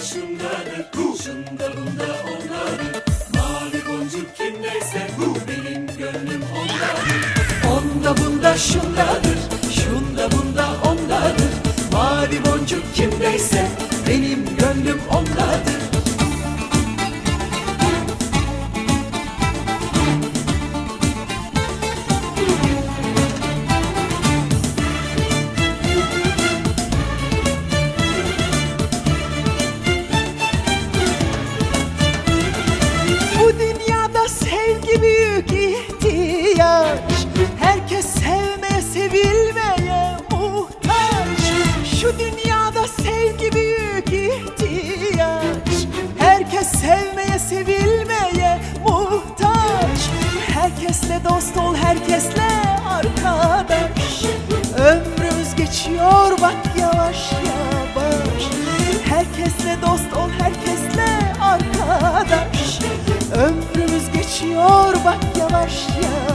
şundadır Şunda bunda ondadır. Mavi boncuk kimdeyse Benim gönlüm ondadır. Onda bunda şundadır. Şunda bunda ondadır. Mavi boncuk kimdeyse herkesle arkadaş. Ömrümüz geçiyor bak yavaş yavaş. Herkesle dost ol herkesle arkadaş. Ömrümüz geçiyor bak yavaş yavaş